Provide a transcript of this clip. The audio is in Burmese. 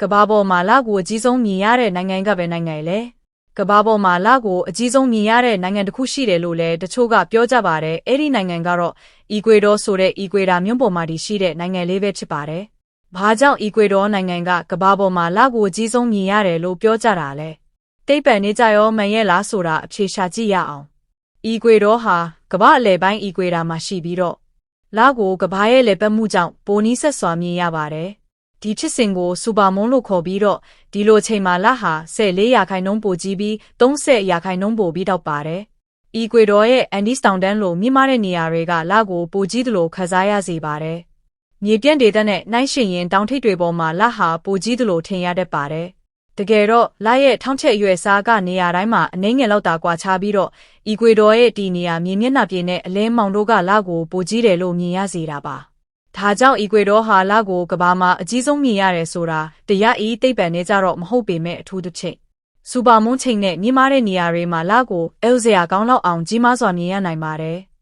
ကဘာပေါ်မှာလကိုအကြီးဆုံးမြင်ရတဲ့နိုင်ငံကပဲနိုင်ငံလေကဘာပေါ်မှာလကိုအကြီးဆုံးမြင်ရတဲ့နိုင်ငံတစ်ခုရှိတယ်လို့လည်းတချို့ကပြောကြပါတယ်အဲ့ဒီနိုင်ငံကတော့အီကွေဒေါဆိုတဲ့အီကွေတာမြို့ပေါ်မှာတည်ရှိတဲ့နိုင်ငံလေးပဲဖြစ်ပါတယ်ဘာကြောင့်အီကွေဒေါနိုင်ငံကကဘာပေါ်မှာလကိုအကြီးဆုံးမြင်ရတယ်လို့ပြောကြတာလဲတိတ်ပံနေကြရောမှန်ရဲ့လားဆိုတာအဖြေရှာကြည့်ရအောင်အီကွေဒေါဟာကဘာအလယ်ပိုင်းအီကွေတာမှာရှိပြီးတော့လကိုကဘာရဲ့လေပတ်မှုကြောင့်ပိုနီးဆက်စွာမြင်ရပါတယ် ဒီဖြစ်စဉ်ကိုစူပါမွန်လို့ခေါ်ပြီးတော့ဒီလိုချိန်မှာလဟာ14ရာခိုင်နှုန်းပိုကြီးပြီး30ရာခိုင်နှုန်းပိုပြီးတော့ပါတယ်။အီကွေဒေါရဲ့အန်ဒီစတောင်တန်းလိုမြင့်မားတဲ့နေရာတွေကလကိုပိုကြီးသလိုခစားရစေပါတယ်။မြေပြန့်ဒေသနဲ့နှိုင်းယှဉ်ရင်တောင်ထိပ်တွေပေါ်မှာလဟာပိုကြီးသလိုထင်ရတတ်ပါတယ်။တကယ်တော့လရဲ့ထောင်းချက်အရွယ်စားကနေရာတိုင်းမှာအနှိမ့်ငယ်လောက်တာကွာခြားပြီးတော့အီကွေဒေါရဲ့ဒီနေရာမြေမျက်နှာပြင်နဲ့အလဲမောင်တို့ကလကိုပိုကြီးတယ်လို့မြင်ရစေတာပါ။ ဒါကြောင့်အီကွေဒေါဟာလကိုကဘာမှာအကြီးဆုံးမြင်ရတယ်ဆိုတာတရားဤသိပ္ပံနဲ့ကြတော့မဟုတ်ပေမဲ့အထူးသဖြင့်စူပါမွန်ချိန်နဲ့မြင့်မားတဲ့နေရာတွေမှာလကိုအဲလ်ဇရာကောင်းလောက်အောင်ကြီးမားစွာမြင်ရနိုင်ပါတယ်။